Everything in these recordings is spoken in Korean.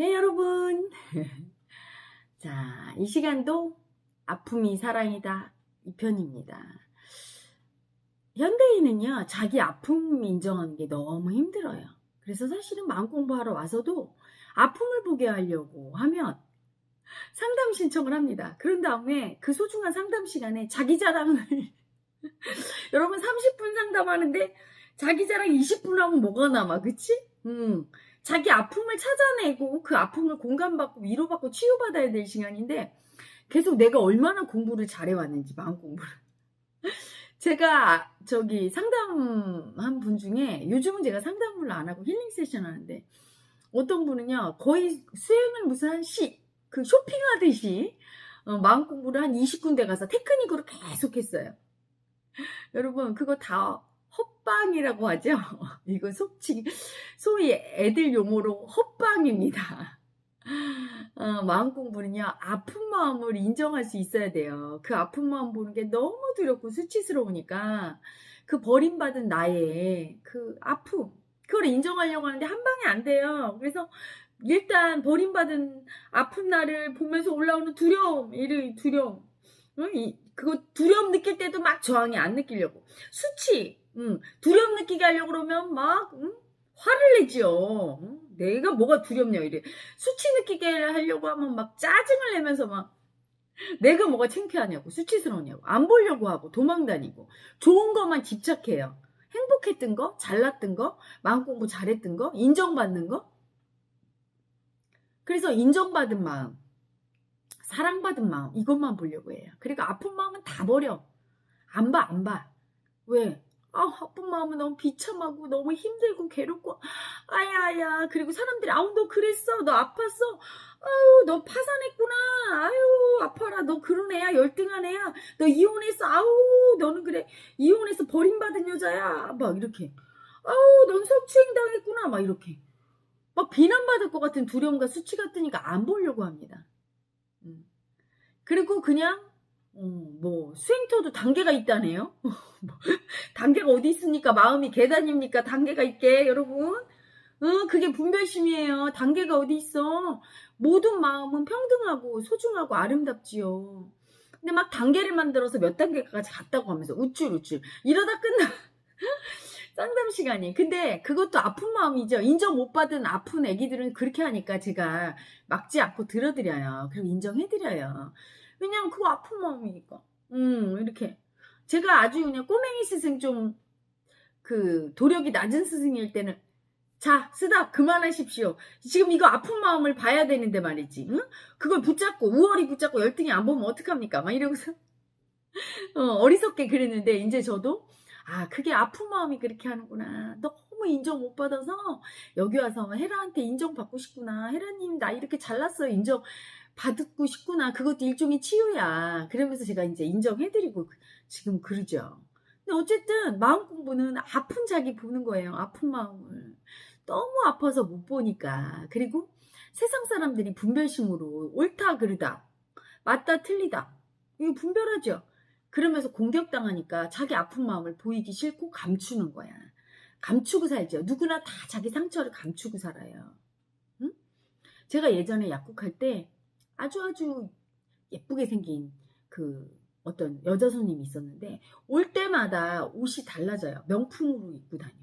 네, 여러분. 자, 이 시간도 아픔이 사랑이다. 이 편입니다. 현대인은요, 자기 아픔 인정하는 게 너무 힘들어요. 그래서 사실은 마음 공부하러 와서도 아픔을 보게 하려고 하면 상담 신청을 합니다. 그런 다음에 그 소중한 상담 시간에 자기 자랑을 여러분 30분 상담하는데 자기 자랑 20분 하면 뭐가 남아, 그치? 음. 자기 아픔을 찾아내고 그 아픔을 공감받고 위로받고 치유받아야 될 시간인데 계속 내가 얼마나 공부를 잘해왔는지 마음 공부를. 제가 저기 상담한 분 중에 요즘은 제가 상담을 안 하고 힐링 세션 하는데 어떤 분은요 거의 수행을 무슨 한 시 그 쇼핑하듯이 어, 마음 공부를 한 20군데 가서 테크닉으로 계속 했어요. 여러분 그거 다 헛방이라고 하죠. 이거 속칭 소위 애들 용어로 헛방입니다. 어, 마음 공부는요 아픈 마음을 인정할 수 있어야 돼요. 그 아픈 마음 보는 게 너무 두렵고 수치스러우니까 그 버림받은 나의 그 아픔 그걸 인정하려고 하는데 한 방에 안 돼요. 그래서 일단 버림받은 아픈 나를 보면서 올라오는 두려움, 이 두려움. 그거 두려움 느낄 때도 막 저항이 안 느끼려고. 수치, 응, 두려움 느끼게 하려고 그러면 막 응? 화를 내지요. 응? 내가 뭐가 두렵냐 이래. 수치 느끼게 하려고 하면 막 짜증을 내면서 막 내가 뭐가 창피하냐고 수치스러우냐고 안 보려고 하고 도망다니고 좋은 것만 집착해요. 행복했던 거, 잘났던 거, 마음 공부 잘했던 거, 인정받는 거. 그래서 인정받은 마음, 사랑받은 마음 이것만 보려고 해요. 그리고 아픈 마음은 다 버려. 안 봐, 안 봐. 왜? 아, 아픈 마음은 너무 비참하고 너무 힘들고 괴롭고. 아야야. 그리고 사람들이 아우 너 그랬어. 너 아팠어. 아유 너 파산했구나. 아유 아파라. 너 그런 애야. 열등한 애야. 너 이혼했어. 아우 너는 그래. 이혼해서 버림받은 여자야. 막 이렇게. 아우 넌 성추행 당했구나. 막 이렇게. 막 비난받을 것 같은 두려움과 수치 같으니까 안 보려고 합니다. 음. 그리고 그냥 어, 뭐 수행터도 단계가 있다네요. 뭐, 단계가 어디 있습니까? 마음이 계단입니까? 단계가 있게 여러분. 어, 그게 분별심이에요. 단계가 어디 있어? 모든 마음은 평등하고 소중하고 아름답지요. 근데 막 단계를 만들어서 몇 단계까지 갔다고 하면서 우쭐 우쭐 이러다 끝나. 상담 시간이. 근데 그것도 아픈 마음이죠. 인정 못 받은 아픈 애기들은 그렇게 하니까 제가 막지 않고 들어드려요. 그리고 인정해드려요. 왜냐면 그거 아픈 마음이니까. 음, 이렇게. 제가 아주 그냥 꼬맹이 스승 좀, 그, 도력이 낮은 스승일 때는, 자, 쓰다, 그만하십시오. 지금 이거 아픈 마음을 봐야 되는데 말이지. 응? 그걸 붙잡고, 우월히 붙잡고 열등히 안 보면 어떡합니까? 막 이러고서. 어, 어리석게 그랬는데, 이제 저도, 아, 그게 아픈 마음이 그렇게 하는구나. 너무 인정 못 받아서, 여기 와서 헤라한테 인정받고 싶구나. 헤라님, 나 이렇게 잘났어요. 인정. 받고 싶구나. 그것도 일종의 치유야. 그러면서 제가 이제 인정해드리고 지금 그러죠. 근데 어쨌든 마음 공부는 아픈 자기 보는 거예요. 아픈 마음을. 너무 아파서 못 보니까. 그리고 세상 사람들이 분별심으로 옳다 그르다. 맞다 틀리다. 이거 분별하죠. 그러면서 공격당하니까 자기 아픈 마음을 보이기 싫고 감추는 거야. 감추고 살죠. 누구나 다 자기 상처를 감추고 살아요. 응? 제가 예전에 약국할 때 아주 아주 예쁘게 생긴 그 어떤 여자 손님이 있었는데 올 때마다 옷이 달라져요. 명품으로 입고 다녀.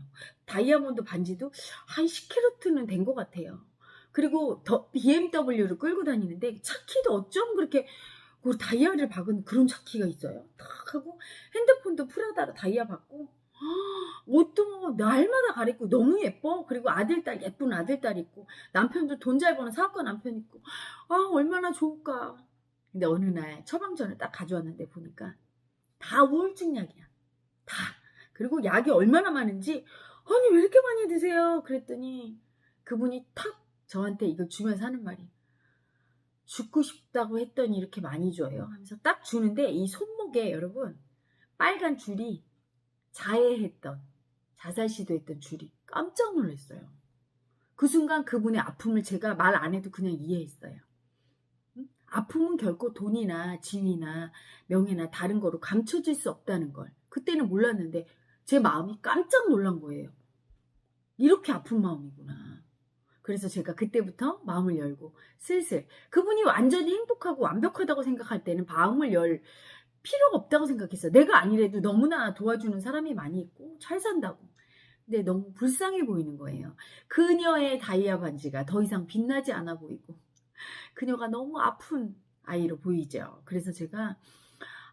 다이아몬드 반지도 한 10캐럿은 된 것 같아요. 그리고 더 BMW를 끌고 다니는데 차키도 어쩜 그렇게 그 다이아를 박은 그런 차키가 있어요. 탁 하고 핸드폰도 프라다로 다이아 받고 옷도 뭐 날마다 가리고 너무 예뻐. 그리고 아들딸 예쁜 아들딸 있고 남편도 돈 잘 버는 사업가 남편 있고 아 얼마나 좋을까. 근데 어느 날 처방전을 딱 가져왔는데 보니까 다 우울증 약이야. 다. 그리고 약이 얼마나 많은지 아니 왜 이렇게 많이 드세요? 그랬더니 그분이 탁 저한테 이걸 주면서 하는 말이 죽고 싶다고 했더니 이렇게 많이 줘요. 하면서 딱 주는데 이 손목에 여러분 빨간 줄이 자해했던 자살 시도했던 줄이 깜짝 놀랐어요. 그 순간 그분의 아픔을 제가 말 안 해도 그냥 이해했어요. 응? 아픔은 결코 돈이나 지위나 명예나 다른 거로 감춰질 수 없다는 걸 그때는 몰랐는데 제 마음이 깜짝 놀란 거예요. 이렇게 아픈 마음이구나. 그래서 제가 그때부터 마음을 열고 슬슬 그분이 완전히 행복하고 완벽하다고 생각할 때는 마음을 열 필요가 없다고 생각했어요. 내가 아니래도 너무나 도와주는 사람이 많이 있고 잘 산다고. 근데 너무 불쌍해 보이는 거예요. 그녀의 다이아 반지가 더 이상 빛나지 않아 보이고 그녀가 너무 아픈 아이로 보이죠. 그래서 제가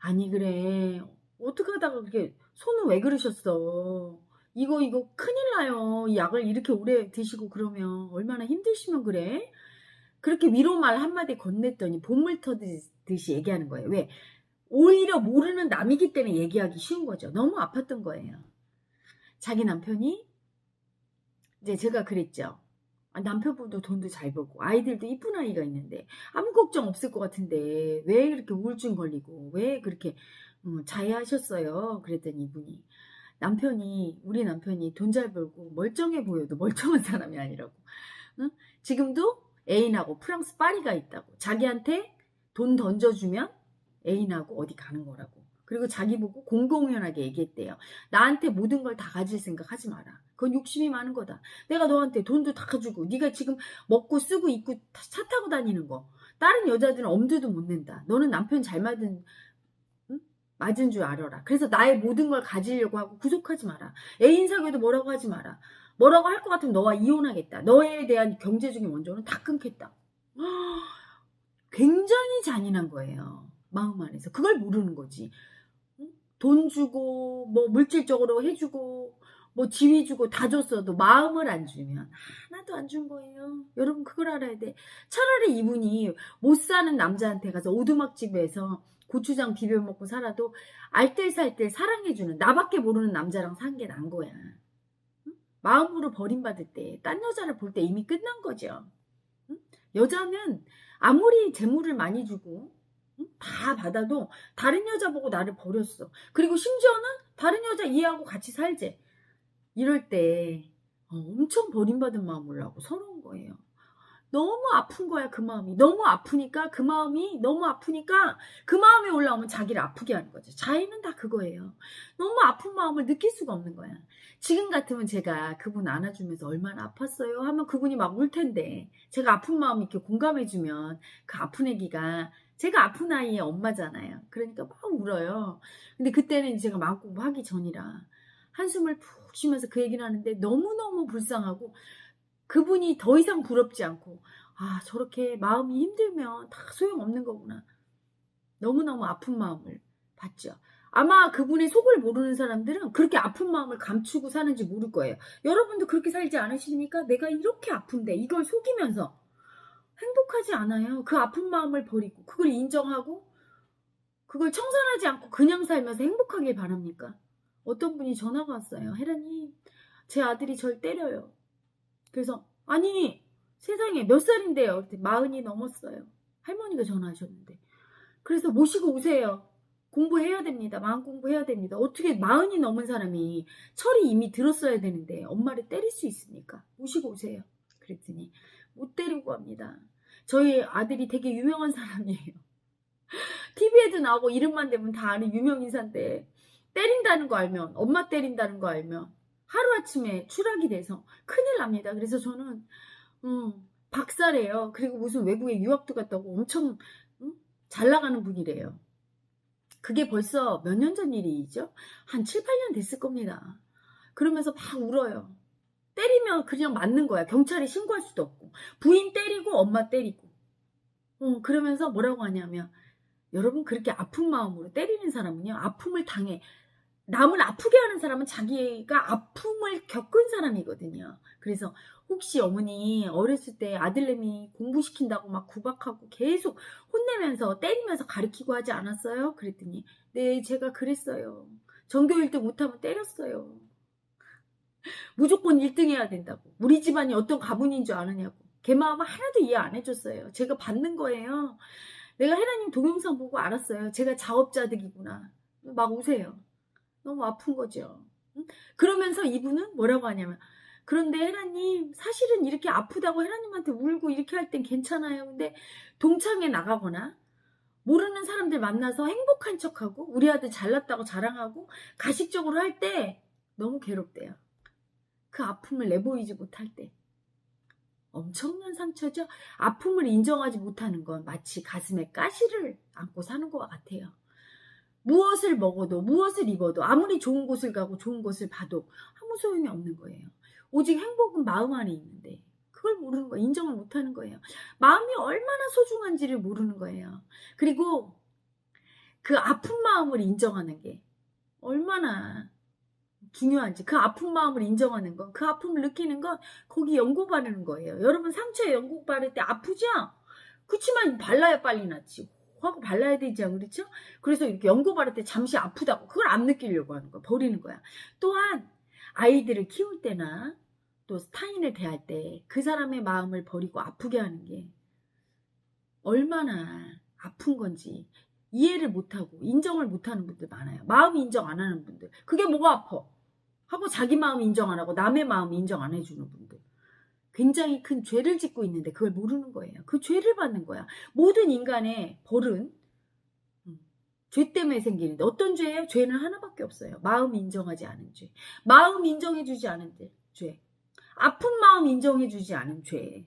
아니 그래 어떻게 하다가 그렇게 손은 왜 그러셨어? 이거 이거 큰일 나요. 이 약을 이렇게 오래 드시고 그러면 얼마나 힘드시면 그래? 그렇게 위로 말 한마디 건넸더니 본물 터듯이 얘기하는 거예요. 왜? 오히려 모르는 남이기 때문에 얘기하기 쉬운 거죠. 너무 아팠던 거예요. 자기 남편이 이제 제가 그랬죠. 아, 남편분도 돈도 잘 벌고 아이들도 이쁜 아이가 있는데 아무 걱정 없을 것 같은데 왜 그렇게 우울증 걸리고 왜 그렇게 음, 자해하셨어요? 그랬더니 이분이 남편이 우리 남편이 돈 잘 벌고 멀쩡해 보여도 멀쩡한 사람이 아니라고. 응? 지금도 애인하고 프랑스 파리가 있다고. 자기한테 돈 던져주면 애인하고 어디 가는 거라고. 그리고 자기 보고 공공연하게 얘기했대요. 나한테 모든 걸 다 가질 생각 하지 마라. 그건 욕심이 많은 거다. 내가 너한테 돈도 다 가지고 네가 지금 먹고 쓰고 입고 차 타고 다니는 거. 다른 여자들은 엄두도 못 낸다. 너는 남편 잘 맞은 응? 맞은 줄 알아라. 그래서 나의 모든 걸 가지려고 하고 구속하지 마라. 애인 사귀어도 뭐라고 하지 마라. 뭐라고 할 것 같으면 너와 이혼하겠다. 너에 대한 경제적인 원조는 다 끊겠다. 굉장히 잔인한 거예요. 마음 안에서. 그걸 모르는 거지. 응? 돈 주고, 뭐 물질적으로 해주고, 뭐 지위 주고 다 줬어도 마음을 안 주면 하나도 안 준 거예요. 여러분 그걸 알아야 돼. 차라리 이분이 못 사는 남자한테 가서 오두막집에서 고추장 비벼 먹고 살아도 알뜰살뜰 사랑해주는 나밖에 모르는 남자랑 산 게 난 거야. 응? 마음으로 버림받을 때, 딴 여자를 볼 때 이미 끝난 거죠. 응? 여자는 아무리 재물을 많이 주고 응? 다 받아도 다른 여자 보고 나를 버렸어. 그리고 심지어는 다른 여자 이해하고 같이 살지. 이럴 때 어, 엄청 버림받은 마음을 하고 서러운 거예요. 너무 아픈 거야 그 마음이 너무 아프니까 그 마음이 너무 아프니까 그 마음이 올라오면 자기를 아프게 하는 거죠 자의는 다 그거예요 너무 아픈 마음을 느낄 수가 없는 거야 지금 같으면 제가 그분 안아주면서 얼마나 아팠어요 하면 그분이 막 울 텐데 제가 아픈 마음 이렇게 공감해주면 그 아픈 애기가 제가 아픈 아이의 엄마잖아요. 그러니까 막 울어요. 근데 그때는 제가 마음 공부하기 전이라 한숨을 푹 쉬면서 그 얘기를 하는데 너무너무 불쌍하고 그분이 더 이상 부럽지 않고 아 저렇게 마음이 힘들면 다 소용없는 거구나. 너무너무 아픈 마음을 받죠. 아마 그분의 속을 모르는 사람들은 그렇게 아픈 마음을 감추고 사는지 모를 거예요. 여러분도 그렇게 살지 않으십니까? 내가 이렇게 아픈데 이걸 속이면서 행복하지 않아요 그 아픈 마음을 버리고 그걸 인정하고 그걸 청산하지 않고 그냥 살면서 행복하길 바랍니까? 어떤 분이 전화가 왔어요 헤라님 제 아들이 절 때려요 그래서 아니 세상에 몇 살인데요? 마흔이 넘었어요. 할머니가 전화하셨는데 그래서 모시고 오세요. 공부해야 됩니다. 마음 공부해야 됩니다. 어떻게 마흔이 넘은 사람이 철이 이미 들었어야 되는데 엄마를 때릴 수 있습니까? 모시고 오세요. 그랬더니 못 데리고 갑니다. 저희 아들이 되게 유명한 사람이에요. TV에도 나오고 이름만 대면 다 아는 유명 인사인데 때린다는 거 알면 엄마 때린다는 거 알면 하루아침에 추락이 돼서 큰일 납니다. 그래서 저는 음, 박사래요. 그리고 무슨 외국에 유학도 갔다고 엄청 음? 잘 나가는 분이래요. 그게 벌써 몇 년 전 일이죠? 한 7, 8년 됐을 겁니다. 그러면서 막 울어요. 때리면 그냥 맞는 거야. 경찰에 신고할 수도 없고. 부인 때리고 엄마 때리고. 어, 그러면서 뭐라고 하냐면 여러분 그렇게 아픈 마음으로 때리는 사람은요. 아픔을 당해 남을 아프게 하는 사람은 자기가 아픔을 겪은 사람이거든요. 그래서 혹시 어머니 어렸을 때 아들내미 공부시킨다고 막 구박하고 계속 혼내면서 때리면서 가르치고 하지 않았어요? 그랬더니 네 제가 그랬어요. 전교 1등 못하면 때렸어요. 무조건 1등 해야 된다고. 우리 집안이 어떤 가문인 줄 아느냐고. 걔 마음을 하나도 이해 안 해줬어요. 제가 받는 거예요. 내가 해나님 동영상 보고 알았어요. 제가 자업자득이구나. 막 우세요. 너무 아픈 거죠. 그러면서 이분은 뭐라고 하냐면 그런데 헤라님 사실은 이렇게 아프다고 헤라님한테 울고 이렇게 할 땐 괜찮아요. 근데 동창회 나가거나 모르는 사람들 만나서 행복한 척하고 우리 아들 잘났다고 자랑하고 가식적으로 할 때 너무 괴롭대요. 그 아픔을 내보이지 못할 때. 엄청난 상처죠. 아픔을 인정하지 못하는 건 마치 가슴에 가시를 안고 사는 것과 같아요. 무엇을 먹어도 무엇을 입어도 아무리 좋은 곳을 가고 좋은 곳을 봐도 아무 소용이 없는 거예요. 오직 행복은 마음 안에 있는데 그걸 모르는 거예요. 인정을 못하는 거예요. 마음이 얼마나 소중한지를 모르는 거예요. 그리고 그 아픈 마음을 인정하는 게 얼마나 중요한지 그 아픈 마음을 인정하는 건 그 아픔을 느끼는 건 거기 연고 바르는 거예요. 여러분 상처에 연고 바를 때 아프죠? 그치만 발라야 빨리 낫지. 하고 발라야 되지 않 그렇죠? 그래서 이렇게 연고 바를 때 잠시 아프다고 그걸 안 느끼려고 하는 거야. 버리는 거야. 또한 아이들을 키울 때나 또 타인을 대할 때 그 사람의 마음을 버리고 아프게 하는 게 얼마나 아픈 건지 이해를 못하고 인정을 못하는 분들 많아요. 마음 인정 안 하는 분들. 그게 뭐가 아파? 하고 자기 마음 인정 안 하고 남의 마음 인정 안 해주는 분들. 굉장히 큰 죄를 짓고 있는데 그걸 모르는 거예요. 그 죄를 받는 거야. 모든 인간의 벌은 음, 죄 때문에 생기는데 어떤 죄예요? 죄는 하나밖에 없어요. 마음 인정하지 않은 죄. 마음 인정해주지 않은 죄. 아픈 마음 인정해주지 않은 죄.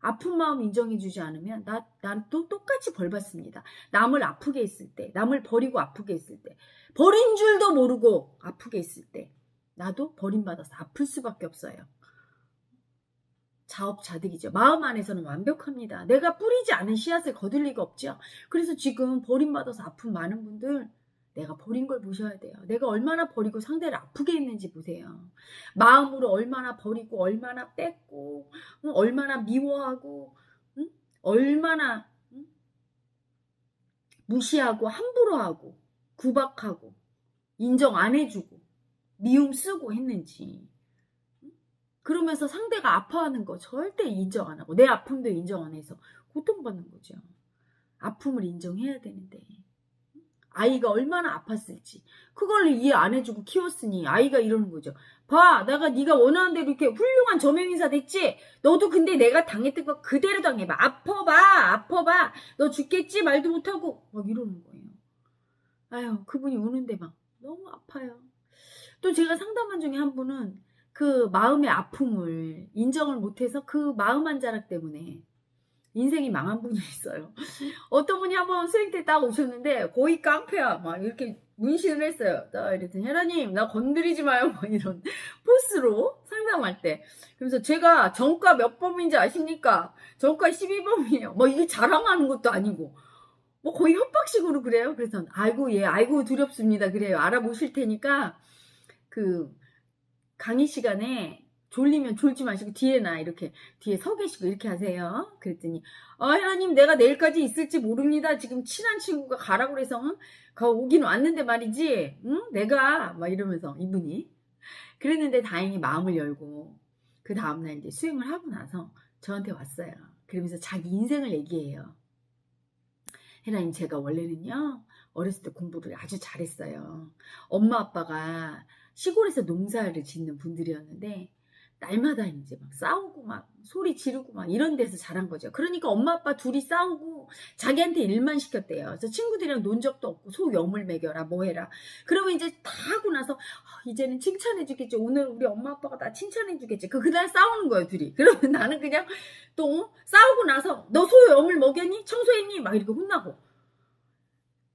아픈 마음 인정해주지 않으면 나, 난 또 똑같이 벌 받습니다. 남을 아프게 했을 때, 남을 버리고 아프게 했을 때, 버린 줄도 모르고 아프게 했을 때, 나도 버림받아서 아플 수밖에 없어요. 자업자득이죠. 마음 안에서는 완벽합니다. 내가 뿌리지 않은 씨앗을 거둘 리가 없죠. 그래서 지금 버림받아서 아픈 많은 분들, 내가 버린 걸 보셔야 돼요. 내가 얼마나 버리고 상대를 아프게 했는지 보세요. 마음으로 얼마나 버리고, 얼마나 응? 얼마나 미워하고, 응? 얼마나 응? 무시하고, 함부로 하고, 구박하고, 인정 안 해주고, 미움 쓰고 했는지. 응? 그러면서 상대가 아파하는 거 절대 인정 안 하고, 내 아픔도 인정 안 해서 고통받는 거죠. 아픔을 인정해야 되는데. 아이가 얼마나 아팠을지 그걸 이해 안 해주고 키웠으니 아이가 이러는 거죠. 봐, 내가 네가 원하는 대로 이렇게 훌륭한 저명인사 됐지. 너도 근데 내가 당했던 거 그대로 당해봐. 아퍼봐, 아퍼봐. 너 죽겠지 말도 못하고 막 이러는 거예요. 아유, 그분이 우는데 막 너무 아파요. 또 제가 상담한 중에 한 분은 그 마음의 아픔을 인정을 못해서 그 마음 한 자락 때문에 인생이 망한 분이 있어요. 어떤 분이 한번 수행 때 딱 오셨는데 거의 깡패야. 막 이렇게 문신을 했어요. 나 이랬더니 혜라님 나 건드리지 마요. 막 이런 포스로 상담할 때. 그래서 제가 정가 몇 범인지 아십니까? 정가 12범이에요. 뭐 이게 자랑하는 것도 아니고. 뭐 거의 협박식으로 그래요. 그래서 아이고 예 아이고 두렵습니다. 그래요. 알아보실 테니까 그 강의 시간에 졸리면 졸지 마시고 뒤에 나 이렇게 뒤에 서 계시고 이렇게 하세요. 그랬더니 아 하나님 내가 내일까지 있을지 모릅니다. 지금 친한 친구가 가라고 그래서 응? 가 오긴 왔는데 말이지. 응? 내가 막 이러면서 이분이 그랬는데 다행히 마음을 열고 그 다음 날 이제 수행을 하고 나서 저한테 왔어요. 그러면서 자기 인생을 얘기해요. 혜라님 제가 원래는요 어렸을 때 공부를 아주 잘했어요. 엄마 아빠가 시골에서 농사를 짓는 분들이었는데 날마다 이제 막 싸우고 막 소리 지르고 막 이런 데서 자란 거죠. 그러니까 엄마 아빠 둘이 싸우고 자기한테 일만 시켰대요. 그래서 친구들이랑 논 적도 없고 소 염을 먹여라 뭐 해라. 그러면 이제 다 하고 나서 어, 이제는 칭찬해 주겠지. 오늘 우리 엄마 아빠가 나 칭찬해 주겠지. 그 그날 싸우는 거예요 둘이. 그러면 나는 그냥 또 싸우고 나서 너 소 염을 먹였니? 청소했니? 막 이렇게 혼나고.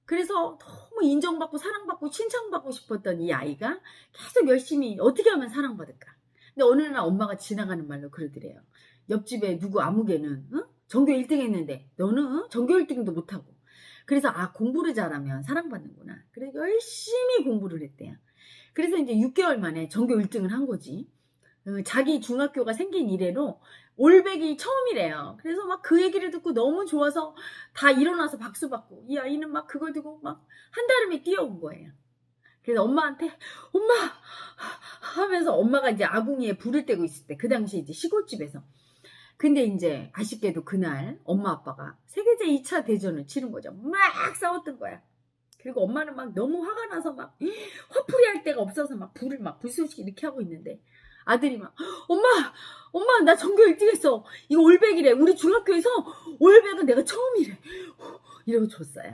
그래서 너무 인정받고 사랑받고 칭찬받고 싶었던 이 아이가 계속 열심히 어떻게 하면 사랑받을까? 근데 어느 날 엄마가 지나가는 말로 그러더래요. 옆집에 누구 아무개는 응? 전교 1등 했는데 너는 응? 전교 1등도 못하고. 그래서 아 공부를 잘하면 사랑받는구나. 그래서 열심히 공부를 했대요. 그래서 이제 6개월 만에 전교 1등을 한 거지. 어, 자기 중학교가 생긴 이래로 올백이 처음이래요. 그래서 막 그 얘기를 듣고 너무 좋아서 다 일어나서 박수 받고 이 아이는 막 그걸 두고 막 한달음에 뛰어온 거예요. 그래서 엄마한테 엄마 하면서 엄마가 이제 아궁이에 불을 떼고 있을 때 그 당시에 이제 시골집에서 근데 이제 아쉽게도 그날 엄마 아빠가 세계제 2차 대전을 치른 거죠. 막 싸웠던 거야. 그리고 엄마는 막 너무 화가 나서 막 화풀이 할 데가 없어서 막 불을 막 불쏘시개 이렇게 하고 있는데 아들이 막 엄마 엄마 나 전교 1등 했어. 이거 올백이래. 우리 중학교에서 올백은 내가 처음이래. 이러고 줬어요.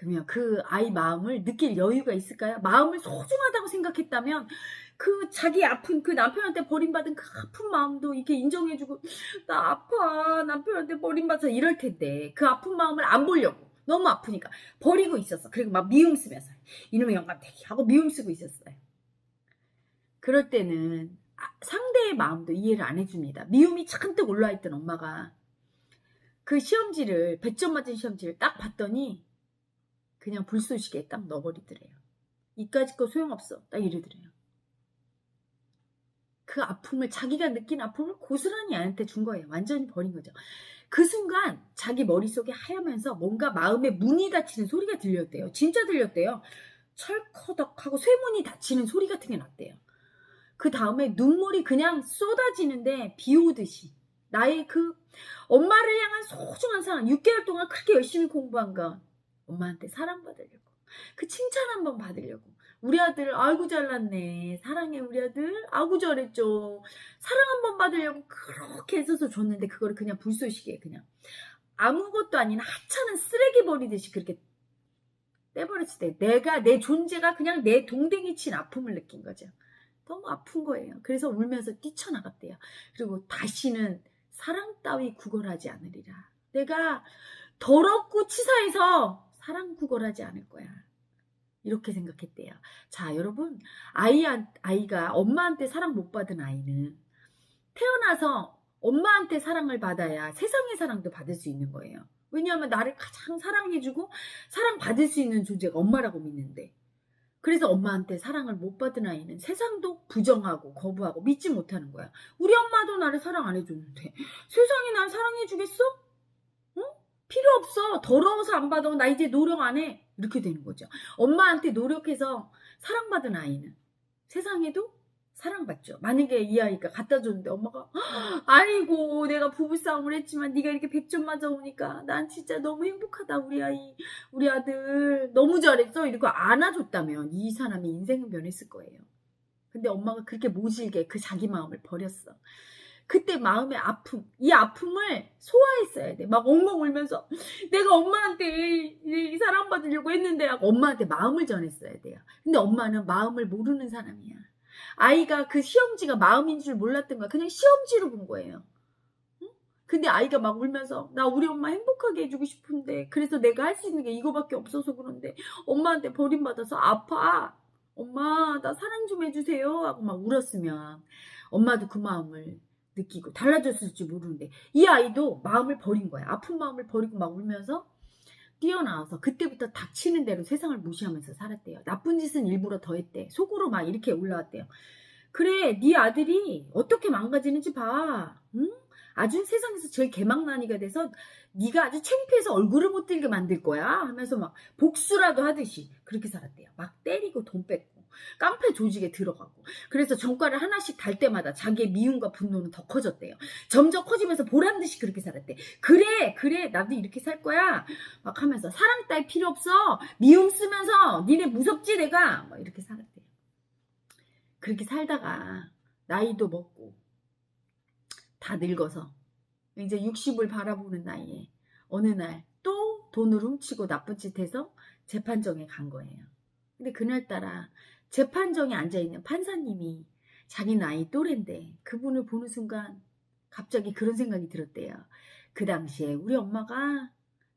그러면 그 아이 마음을 느낄 여유가 있을까요? 마음을 소중하다고 생각했다면 그 자기 아픈 그 남편한테 버림받은 그 아픈 마음도 이렇게 인정해주고 나 아파. 남편한테 버림받아서 이럴 텐데 그 아픈 마음을 안 보려고. 너무 아프니까 버리고 있었어. 그리고 막 미움 쓰면서. 이놈의 영감대기 하고 미움 쓰고 있었어요. 그럴 때는 아, 상대의 마음도 이해를 안 해줍니다. 미움이 잔뜩 올라있던 엄마가 그 시험지를 100점 맞은 시험지를 딱 봤더니 그냥 불쏘시개에 딱 넣어버리더래요. 이까짓 거 소용없어. 딱 이러더래요. 그 아픔을 자기가 느낀 아픔을 고스란히 아이한테 준 거예요. 완전히 버린 거죠. 그 순간 자기 머릿속에 하얗면서 뭔가 마음에 문이 닫히는 소리가 들렸대요. 진짜 들렸대요. 철커덕하고 쇠문이 닫히는 소리 같은 게 났대요. 그 다음에 눈물이 그냥 쏟아지는데 비 오듯이. 나의 그 엄마를 향한 소중한 사랑 6개월 동안 그렇게 열심히 공부한 건 엄마한테 사랑받으려고. 그 칭찬 한번 받으려고 우리 아들 아이고 잘났네. 사랑해 우리 아들. 아이고 잘했죠. 사랑 한번 받으려고 그렇게 애써서 줬는데 그거를 그냥 불쏘시개 그냥. 아무것도 아닌 하찮은 쓰레기 버리듯이 그렇게 떼버렸을 때 내가 내 존재가 그냥 내 동댕이 친 아픔을 느낀 거죠 너무 아픈 거예요 그래서 울면서 뛰쳐나갔대요 그리고 다시는 사랑 따위 구걸하지 않으리라 내가 더럽고 치사해서 사랑 구걸하지 않을 거야. 이렇게 생각했대요. 자, 여러분, 아이, 아이가 엄마한테 사랑 못 받은 아이는 태어나서 엄마한테 사랑을 받아야 세상의 사랑도 받을 수 있는 거예요. 왜냐하면 나를 가장 사랑해주고 사랑받을 수 있는 존재가 엄마라고 믿는데. 그래서 엄마한테 사랑을 못 받은 아이는 세상도 부정하고 거부하고 믿지 못하는 거야. 우리 엄마도 나를 사랑 안 해줬는데 세상이 날 사랑해 주겠어? 필요 없어. 더러워서 안 받아. 나 이제 노력 안 해. 이렇게 되는 거죠. 엄마한테 노력해서 사랑받은 아이는 세상에도 사랑받죠. 만약에 이 아이가 갖다 줬는데 엄마가 아이고 내가 부부싸움을 했지만 네가 이렇게 100점 맞아오니까 난 진짜 너무 행복하다 우리 아이 우리 아들 너무 잘했어 이러고 안아줬다면 이 사람의 인생은 변했을 거예요. 근데 엄마가 그렇게 모질게 그 자기 마음을 버렸어. 그때 마음의 아픔, 이 아픔을 소화했어야 돼. 막 엉엉 울면서 내가 엄마한테 이 사랑받으려고 했는데 하고 엄마한테 마음을 전했어야 돼요. 근데 엄마는 마음을 모르는 사람이야. 아이가 그 시험지가 마음인 줄 몰랐던 거야. 그냥 시험지로 본 거예요. 응? 근데 아이가 막 울면서 나 우리 엄마 행복하게 해주고 싶은데 그래서 내가 할 수 있는 게 이거밖에 없어서 그런데 엄마한테 버림받아서 아파. 엄마 나 사랑 좀 해주세요 하고 막 울었으면 엄마도 그 마음을 느끼고 달라졌을지 모르는데 이 아이도 마음을 버린 거야. 아픈 마음을 버리고 막 울면서 뛰어나와서 그때부터 닥치는 대로 세상을 무시하면서 살았대요. 나쁜 짓은 일부러 더 했대. 속으로 막 이렇게 올라왔대요. 그래, 네 아들이 어떻게 망가지는지 봐. 응? 아주 세상에서 제일 개망나니가 돼서 네가 아주 창피해서 얼굴을 못 들게 만들 거야 하면서 막 복수라도 하듯이 그렇게 살았대요. 막 때리고 돈 뺏고 깡패 조직에 들어가고 그래서 전과를 하나씩 달 때마다 자기의 미움과 분노는 더 커졌대요. 점점 커지면서 보란 듯이 그렇게 살았대. 그래 그래 나도 이렇게 살 거야 막 하면서 사랑 따위 필요 없어 미움 쓰면서 니네 무섭지 내가 막 이렇게 살았대요. 그렇게 살다가 나이도 먹고 다 늙어서 이제 60을 바라보는 나이에 어느 날 또 돈을 훔치고 나쁜 짓 해서 재판정에 간 거예요. 근데 그날따라 재판정에 앉아있는 판사님이 자기 나이 또래인데 그분을 보는 순간 갑자기 그런 생각이 들었대요. 그 당시에 우리 엄마가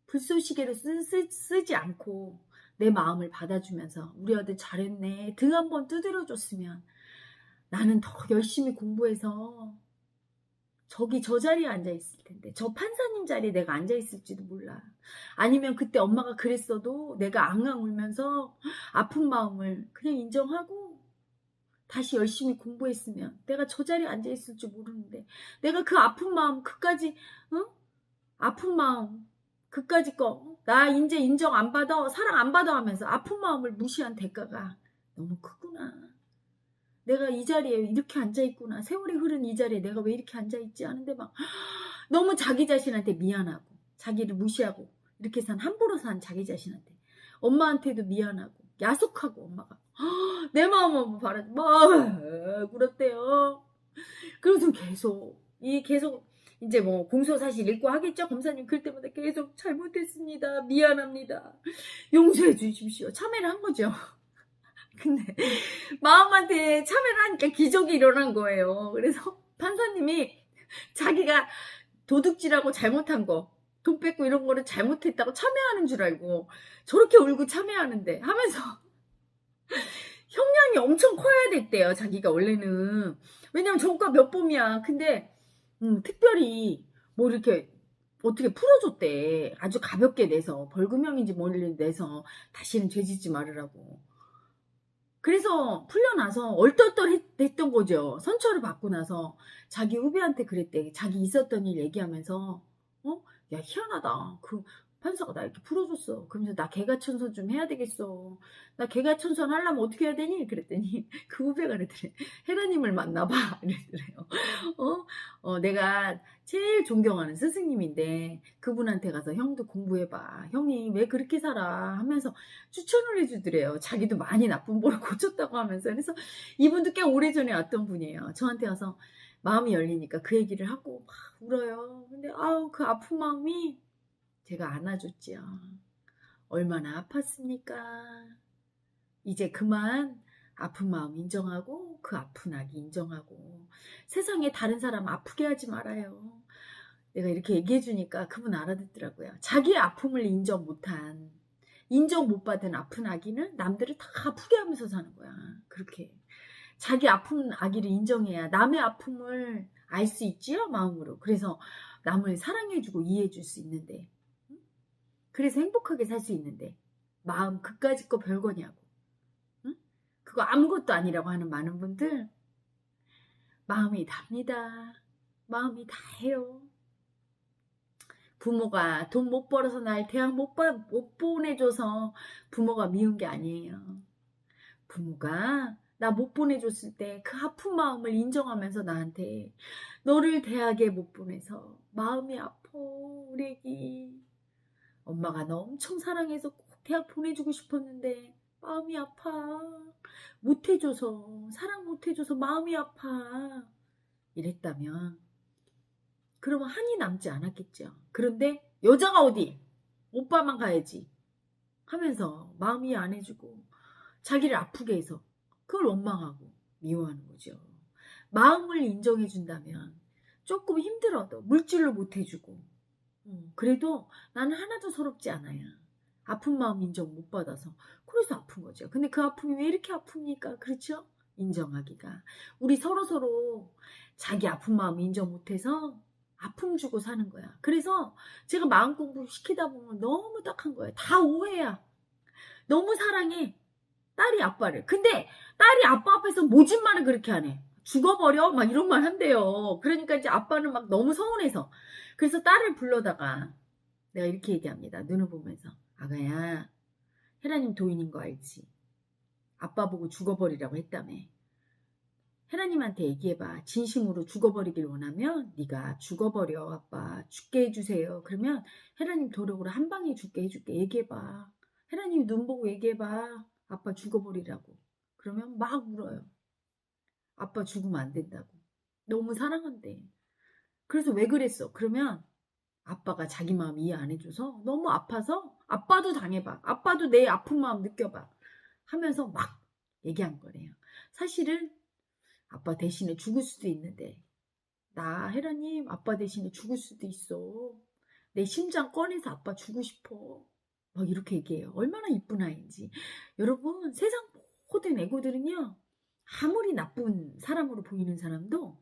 불쏘시개로 쓰, 쓰, 쓰지 않고 내 마음을 받아주면서 우리 아들 잘했네 등 한번 두드려줬으면 나는 더 열심히 공부해서 저기 저 자리에 앉아 있을 텐데 저 판사님 자리에 내가 앉아 있을지도 몰라. 아니면 그때 엄마가 그랬어도 내가 앙앙 울면서 아픈 마음을 그냥 인정하고 다시 열심히 공부했으면 내가 저 자리에 앉아 있을지 모르는데 내가 그 아픈 마음 그까지 응? 아픈 마음 그까지 거 나 이제 인정 안 받아 사랑 안 받아 하면서 아픈 마음을 무시한 대가가 너무 크구나 내가 이 자리에 이렇게 앉아있구나. 세월이 흐른 이 자리에 내가 왜 이렇게 앉아있지? 하는데 막 너무 자기 자신한테 미안하고 자기를 무시하고 이렇게 산 함부로 산 자기 자신한테 엄마한테도 미안하고 야속하고 엄마가 내 마음 한번 바라막 울었대요. 그래서 계속 이 계속 이제 뭐 공소 사실 읽고 하겠죠? 검사님 글 때마다 계속 잘못했습니다. 미안합니다. 용서해 주십시오. 참여를 한 거죠. 근데 마음한테 참여를 하니까 기적이 일어난 거예요. 그래서 판사님이 자기가 도둑질하고 잘못한 거, 돈 뺏고 이런 거를 잘못했다고 참여하는 줄 알고 저렇게 울고 참여하는데 하면서 형량이 엄청 커야 됐대요. 자기가 원래는. 왜냐면 전과 몇 범이야. 근데 음, 특별히 뭐 이렇게 어떻게 풀어줬대. 아주 가볍게 내서 벌금형인지 뭔지 내서 다시는 죄짓지 말으라고. 그래서 풀려나서 얼떨떨했던 거죠. 선처를 받고 나서 자기 후배한테 그랬대. 자기 있었던 일 얘기하면서 어? 야 희한하다. 그 판사가 나 이렇게 풀어줬어. 그러면서 나 개가 천선 좀 해야 되겠어. 나 개가 천선 하려면 어떻게 해야 되니? 그랬더니 그 후배가 그랬더래. 헤라님을 만나봐. 이랬더래요. 어? 어, 내가 제일 존경하는 스승님인데 그분한테 가서 형도 공부해봐. 형이 왜 그렇게 살아? 하면서 추천을 해주더래요. 자기도 많이 나쁜 벌을 고쳤다고 하면서. 그래서 이분도 꽤 오래전에 왔던 분이에요. 저한테 와서 마음이 열리니까 그 얘기를 하고 막 울어요. 근데 아우 그 아픈 마음이 제가 안아줬지요. 얼마나 아팠습니까? 이제 그만 아픈 마음 인정하고 그 아픈 아기 인정하고 세상에 다른 사람 아프게 하지 말아요. 내가 이렇게 얘기해 주니까 그분 알아듣더라고요. 자기의 아픔을 인정 못한 인정 못 받은 아픈 아기는 남들을 다 아프게 하면서 사는 거야. 그렇게 자기 아픈 아기를 인정해야 남의 아픔을 알 수 있지요 마음으로. 그래서 남을 사랑해주고 이해해줄 수 있는데 응? 그래서 행복하게 살 수 있는데 마음 그까짓 거 별거냐고. 응? 그거 아무것도 아니라고 하는 많은 분들 마음이 답니다. 마음이 다해요. 부모가 돈 못 벌어서 날 대학 못, 보, 못 보내줘서 부모가 미운 게 아니에요. 부모가 나 못 보내줬을 때 그 아픈 마음을 인정하면서 나한테 너를 대학에 못 보내서 마음이 아파 우리 애기 엄마가 너 엄청 사랑해서 꼭 대학 보내주고 싶었는데 마음이 아파. 못해줘서 사랑 못해줘서 마음이 아파. 이랬다면 그러면 한이 남지 않았겠죠. 그런데 여자가 어디? 오빠만 가야지 하면서 마음 이해 안 해주고 자기를 아프게 해서 그걸 원망하고 미워하는 거죠. 마음을 인정해 준다면 조금 힘들어도 물질로 못 해주고 음, 그래도 나는 하나도 서럽지 않아요. 아픈 마음 인정 못 받아서 그래서 아픈 거죠. 근데 그 아픔이 왜 이렇게 아픕니까? 그렇죠? 인정하기가 우리 서로 서로 자기 아픈 마음 인정 못해서 아픔 주고 사는 거야. 그래서 제가 마음 공부 시키다 보면 너무 딱한 거예요. 다 오해야. 너무 사랑해. 딸이 아빠를. 근데 딸이 아빠 앞에서 모진 말을 그렇게 하네. 죽어버려? 막 이런 말 한대요. 그러니까 이제 아빠는 막 너무 서운해서. 그래서 딸을 불러다가 내가 이렇게 얘기합니다. 눈을 보면서. 아가야, 헤라님 도인인 거 알지? 아빠 보고 죽어버리라고 했다며. 헤라님한테 얘기해봐. 진심으로 죽어버리길 원하면 네가 죽어버려 아빠. 죽게 해주세요. 그러면 헤라님 도력으로 한 방에 죽게 해줄게. 얘기해봐. 헤라님 눈 보고 얘기해봐. 아빠 죽어버리라고. 그러면 막 울어요. 아빠 죽으면 안 된다고. 너무 사랑한대. 그래서 왜 그랬어? 그러면 아빠가 자기 마음 이해 안 해줘서 너무 아파서 아빠도 당해봐. 아빠도 내 아픈 마음 느껴봐. 하면서 막 얘기한 거래요. 사실은 아빠 대신에 죽을 수도 있는데 나 헤라님 아빠 대신에 죽을 수도 있어. 내 심장 꺼내서 아빠 주고 싶어. 막 이렇게 얘기해요. 얼마나 이쁜 아이인지. 여러분 세상 모든 애고들은요. 아무리 나쁜 사람으로 보이는 사람도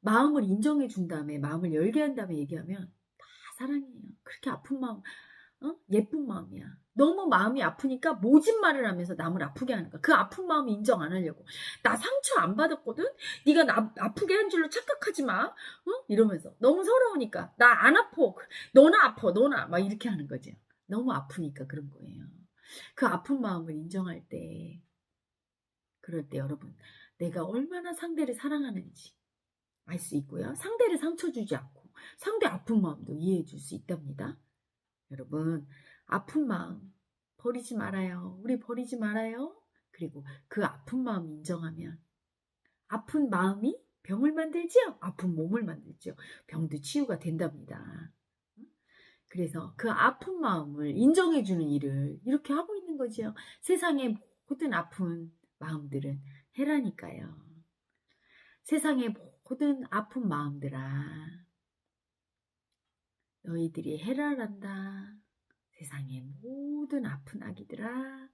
마음을 인정해 준 다음에 마음을 열게 한 다음에 얘기하면 다 사랑해요. 그렇게 아픈 마음, 어? 예쁜 마음이야. 너무 마음이 아프니까 모진 말을 하면서 남을 아프게 하는 거야. 그 아픈 마음 인정 안 하려고. 나 상처 안 받았거든? 네가 나 아프게 한 줄로 착각하지 마. 어? 이러면서 너무 서러우니까 나 안 아파. 너나 아파. 너나 막 이렇게 하는 거죠. 너무 아프니까 그런 거예요. 그 아픈 마음을 인정할 때 그럴 때 여러분 내가 얼마나 상대를 사랑하는지 알 수 있고요. 상대를 상처 주지 않고 상대 아픈 마음도 이해해 줄 수 있답니다. 여러분 아픈 마음 버리지 말아요. 우리 버리지 말아요. 그리고 그 아픈 마음 인정하면 아픈 마음이 병을 만들지요. 아픈 몸을 만들지요. 병도 치유가 된답니다. 그래서 그 아픈 마음을 인정해주는 일을 이렇게 하고 있는 거지요. 세상의 모든 아픈 마음들은 해라니까요. 세상의 모든 아픈 마음들아, 너희들이 해라란다. 세상의 모든 아픈 아기들아,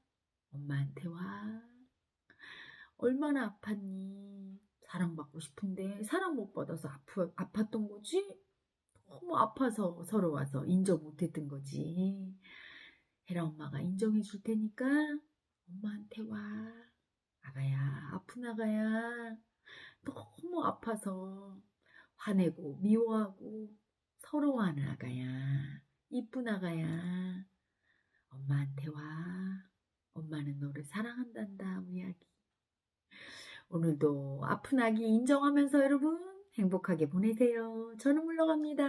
엄마한테 와. 얼마나 아팠니? 사랑받고 싶은데 사랑 못 받아서 아프, 아팠던 거지? 너무 아파서 서로 와서 인정 못했던 거지. 혜라 엄마가 인정해 줄 테니까 엄마한테 와. 아가야, 아픈 아가야. 너무 아파서 화내고 미워하고 서러워하는 아가야. 이쁜 아가야. 엄마한테 와. 엄마는 너를 사랑한단다, 우리 아기. 오늘도 아픈 아기 인정하면서 여러분 행복하게 보내세요. 저는 물러갑니다.